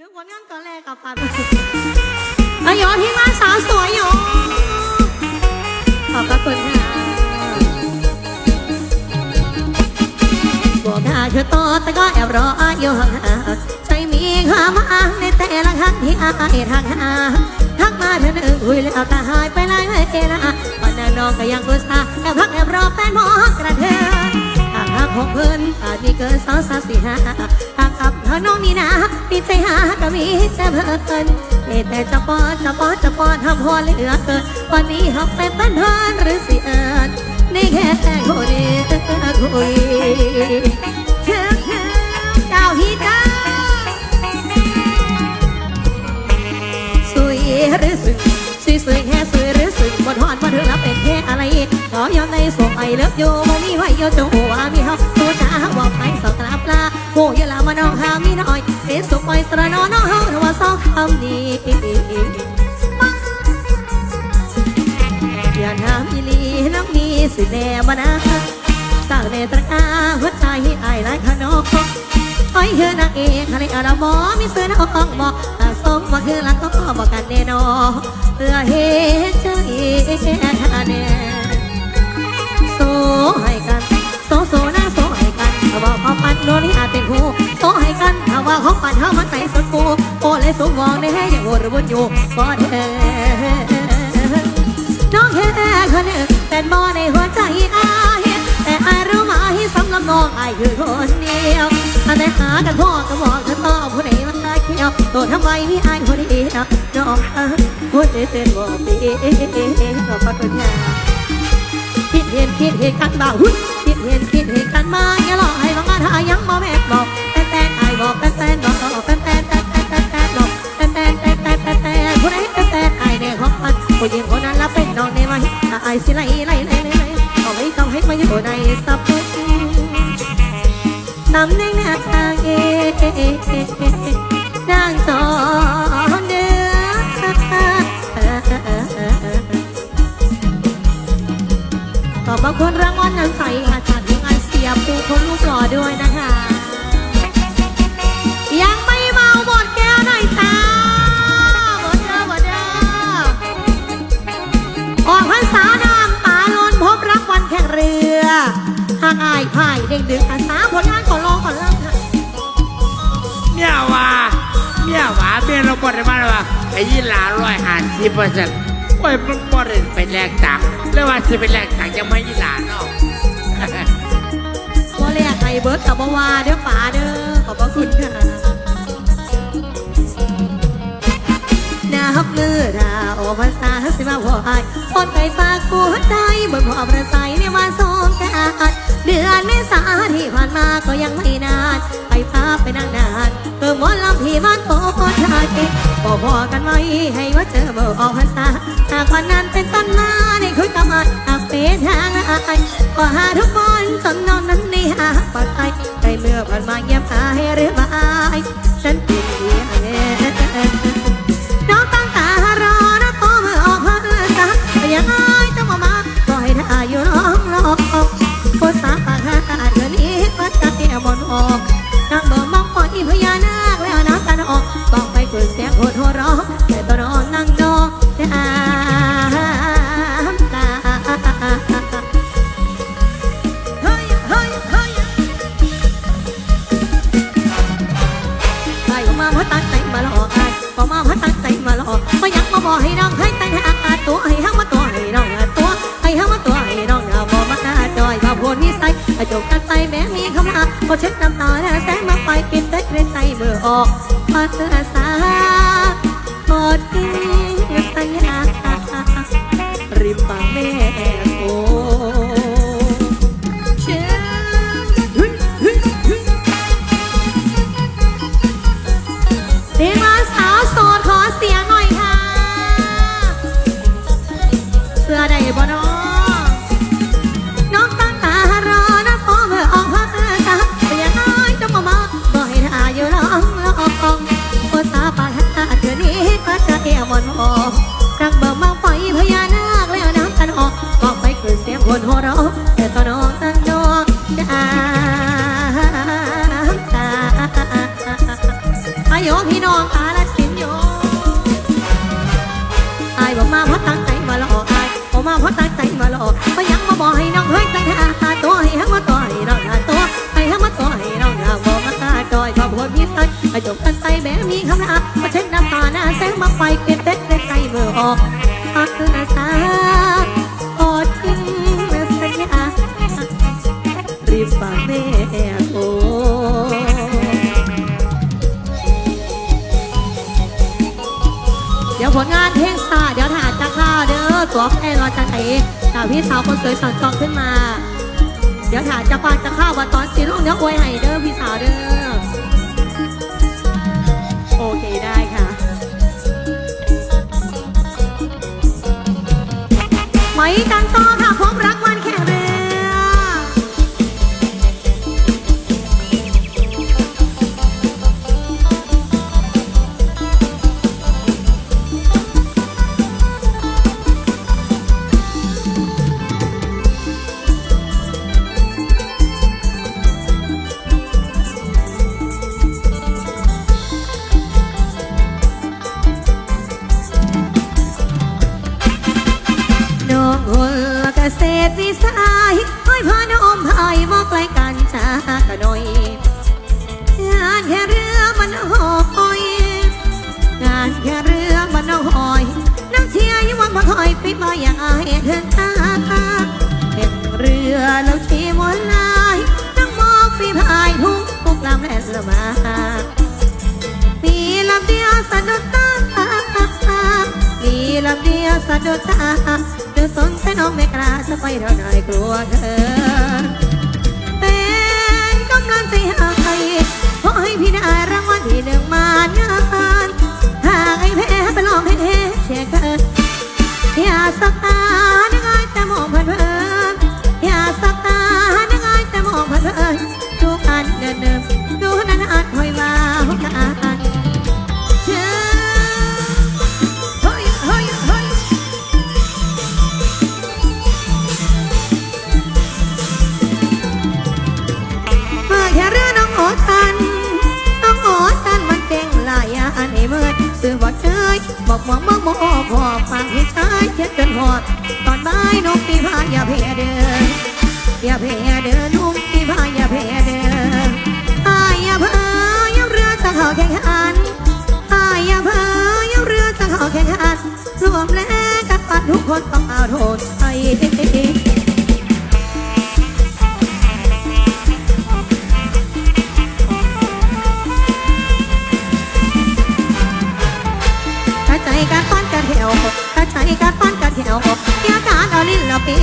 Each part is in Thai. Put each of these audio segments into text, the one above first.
นึกผลงานตอนแรกกับปันอายอที่มาสาวสวยอยู่ขอบพระคุณค่ะบอกได้คือโตแต่ก็แอบรออยู่ห่างๆใจมีความหวังในแต่ละครั้งที่อายทักหาทักมาเธอหนึ่งคุยแล้วตาหายไปไหลายเวลาวันนั้นน้องก็ยังกุศลแอบพักแอบรอแฟนหมอกระเทือน ของเพิ่นอาจมีเกินสองสามสี่ห้าทางกับเธอน้องนี่นะมีใจหาก็มีแต่เพิ่นเอแต่จะปอนจะปอนจะปอนทำหัวเหลือเกินวันนี้หักไปเป็นเพื่อนหรือสิเอิญนี่แค่คุยคุยเชื่อเชื่อเจ้าฮีเจ้าสวยหรือสวยสวยแค่สวยหรือสึกบนหอนบนเธอรับ อะไรก็ย้อนในส่งไอเลิฟอยู่บ่มีไว้โยจงหัวมีเฮาตัวจ้าบอกไปสองกลาปลาโหยลามาน้องหามีน้อยเป็นสุขไปสระนอน้องเฮาถ้าว่าสองคำนี้อย่าถามอีลีน้องมีสิแน่มานะ ไอ้เธอนางเอกอะไรอะไรบอมีเสื้อน้องบอกตาส้มว่าคือรักก็บอกกันแน่นอนเพื่อเห็นใจแน่โซให้กันโซโซนะโซให้กันถ้าว่าเขาปันโนนี่อาจเป็นหูโซให้กันถ้าว่าเขาปันเขามันใส่สุดกูโอ้เลยสูงวองได้ให้ยังวนวนอยู่ก็เธอน้องแค่คนหนึ่งแต่บ่ในหัวใจอา กับน้องอยคือคนเดียวอันไหนหากันพ่อก็บอกเธอต้องผู้ใดมันได้เขียวตัวทำไมมีไอายคนเดียวน้องเออพูดเต้นบอกปีขอบคุณค่ะคิดเห็นคิดเห็นกันบ้าหุ้ยคิดเห็นคิดเห็นกันมาอย่าหลอกให้บางงานหายังบ่แม่บอกแต่แต่ไอายบอกแต่แต่บอกแต่แต่แต่แต่แต่แต่บอกแต่แต่แต่แต่แต่แต่ผู้ใดแต่แต่ไอายเนี่ยของมันผู้หญิงคนนั้นรับเป็นน้องในวันไอายสิไล่ไล่ไล่ไล่เอาไว้ต้องให้มาอยู่ในสับตำแหน่งหน้าทางเอนางจอนเดือขอบพระคุณรางวัลน้ำใจค่ะจากทีมงานเสียปูคนรูปหล่อด้วยนะคะยังไม่เมาหมดแก้วหน่อยจ้าหมดเด้อหมดเด้อออกพรรษาน้ำตาลนพบรักวันแข่งเรือากอายพ่ายเด้งดึงอาสาผลงานก่อนรองก่อนเริ่มค่ะเนี่ยว่าเนี่ยว่าเมียเราบอได้มาแล้วว่าไอ้ยี่หลาร้อยห้าสิบเปอร์เซ็นต์โอ้ยมันบอได้ไปแลกตังค์แล้วว่าสิไปแลกตังค์ยังไม่ยี่หลาเนาะว่าเรียกไอเบิร์ดกับบวาเด้อป๋าเด้อขอบพระคุณค่ะ ฮักมือดาวภาษาสิมาหัวไอคนไปฝากกูใจบนหัวประใสในวันสงกรานต์เดือนเมษาที่ผ่านมาก็ยังไม่นาน ไปพาไปนั่งนานเติมหมอลำที่บ้านโตชาติบอกพอกันไว้ให้ว่าเจอเบอร์ออกภาษาหากวันนั้นเป็นต้นมาในคุยกับมันหากเป็นทางอายก็หาทุกคนจนนอนนั้นในหาปลอดภัยในเมื่อผ่านมาเงียบหายหรือไม่ บอกไปเปิดเสียงโหดหัวร้องแต่ตอนน้อนนั่งนอนแต่อาตาเฮ้ยเฮ้ยเฮ้ยไอ้มาพราะตั้งใจมาหลอกไอ้ก็มาพราะตั้งใจมาหลอกมายังมาบอกให้น้องให้ตั้งหาตัวให้ห้ามาตัวให้น้องตัวให้ห้ามาตัวให้น้องอย่าบอกมาจอยมาพูดนิสัยจบกันไปแม้มีคำลาพอเช็ดน้ำตาแล้วแสงมาไปปิดเต็กเรนใจมือออก ดสาพอทิ้งสัญญาริมบางแม่ จกกันใจแบบมีคำนามาเช็ดน้ำตาหน้าแสงมาไฟเปลี่ยนเต็ดใจเมื่อออกพักอาสาอดทิ้งเมื่อสัญญารีบฝากแม่โเดี๋ยวผลงานเพลงสาเดี๋ยวถ่ายจะข้าวเด้อตัวแฟนรอจันเอ๋แต่พี่สาวคนสวยสั่งจองขึ้นมา เดี๋ยวถ่ายจะปาจะข้าวว่าตอนสีลงเดี๋ยวอวยให้เด้อพี่สาวเด้อ เธอตาเห็นเรือแล้วชีวนลายนั่งมองปีพายทุกทุกลำแล่นละมามีลำเดียวสะดุดตามีลำเดียวสะดุดตาเดือสนแต่น้องไม่กล้าจะไปเท่าหร่กลัวเธอเป็นกำลังใจให้ขอให้พี่ได้รางวัลที่หนึ่งมางานหากไอ้แพ้ไปลองให้เชียร์ องปีพาย่าเพียเดินอย่าเพียเดินนุ่มปีพาอย่าเพียเดินอายอย่าเพอยัเรือจะเขาแข่งขันอายอย่าเพอยัเรือจะเขาแข่งขันรวมแล้วกันปัดทุกคนต้องเอาโทษไปกระใจการป้อนกระเถียว ระใจการป้นกระเที่ยวเที่ยาการเอาลิ้นละปี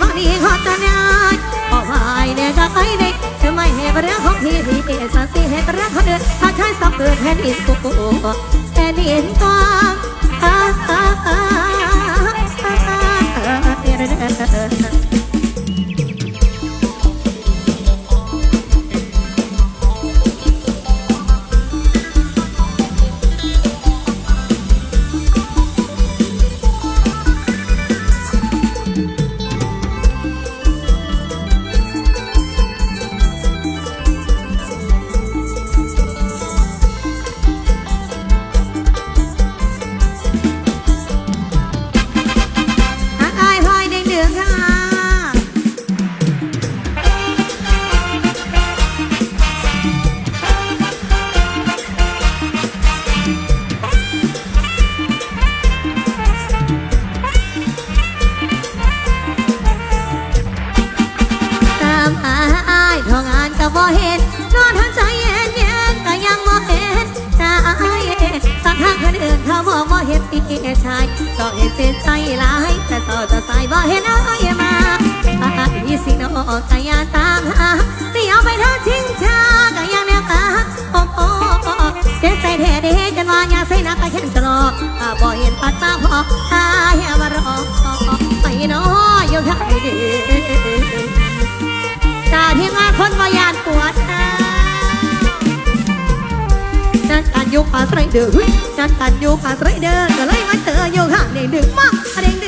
บางทีขอจะนายพอพายเนี่ยจะไปได้จะไม่เหตุเรื่องของพี่ที่เอสันสีเหตุเรื่องของเดือดถ้าใช้สับเกิดแผ่นดินกูแผ่นดินกว้างอ่าอ่าอ่าอ่าอ่าหั ชายก็เห็นเสียใจหลาย แต่ต่อจะใส่บ่เห็นอายมาอายสิโนก็ยังตามหาเดี๋ยวไปเท่าทิ้งชาก็ยังแนวตาโอ้โอ้เจ็บใจแท้เด้จนว่าอย่าใส่นักก็แค่ตลอดบ่เห็นปัดมาพออายมารอไปน้อยอยู่ทางดีตาที่มาคนว่ายานปวดตา นั่นการยุคาสไรเดอร์นั่นการยุคาสไรเดอร์ก็เลยมาเจออยู่ข้างเด้งดึงมั่งอะเด้ง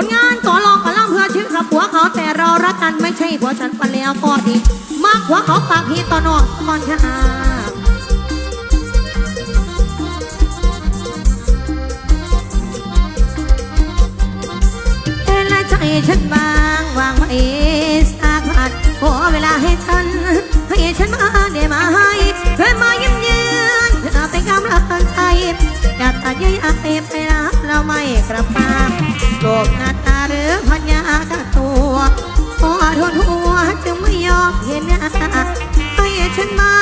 ผลงานก่อรองก่อล่ำเพื่อชื่อกับผัวเขาแต่รารักกันไม่ใช่ผัวฉันกันแล้วก็ดีมากผัวเขาปากฮีต่อนอกมอนชะาเห็นและใจฉันบางวางไว้สักพันขอเวลาให้ฉัน ให้ฉันมาได้มาให้เพื่อมายิ้มยืนเพื่อเป็นกำลังใจอย่าตัดเยื่อใมไปแล้ว แล้วไม่กระปากโลกน้าตาหรือพญากะตัวพอทวนหัวจึงไม่ยอมเห็นหน้าให้ฉันมา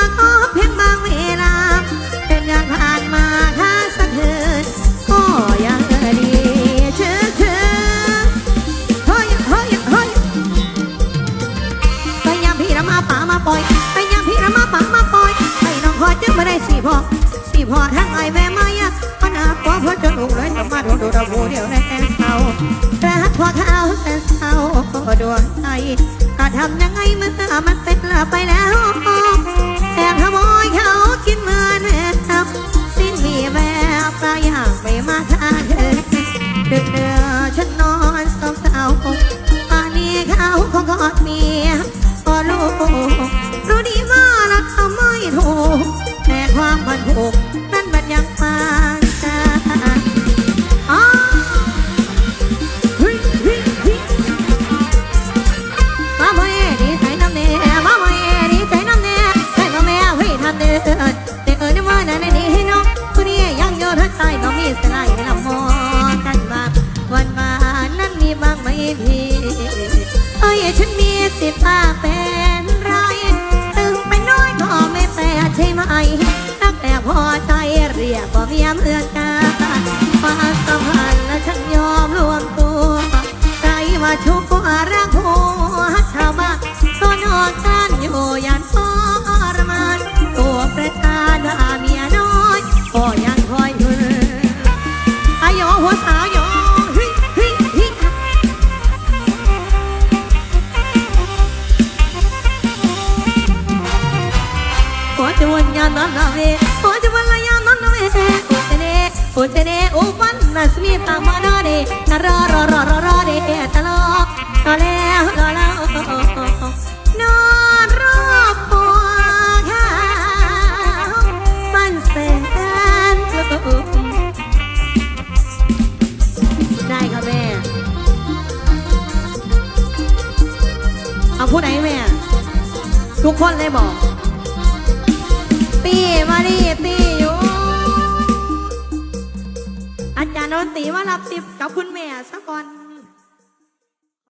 กับผู้เดียวใน่สนเศร้ารักพอเขาแต่เศร้าดวงใจก็ทำยังไงเมื่อมันเป็นลาไปแล้วแอบขโมยเขา ทันเอเด็กว่านั่นนี่ให้นองผู้นี้ยังโยนทัใจน้องมีสลายลำมอกันบาวันมานั้นมีบางไม่พี่เอ้ยฉันมีสิบห้าแปด เลยบอกตีมาดิตีอยู่ อาจารย์โนตรีมารับติบกับคุณแม่สักก่อน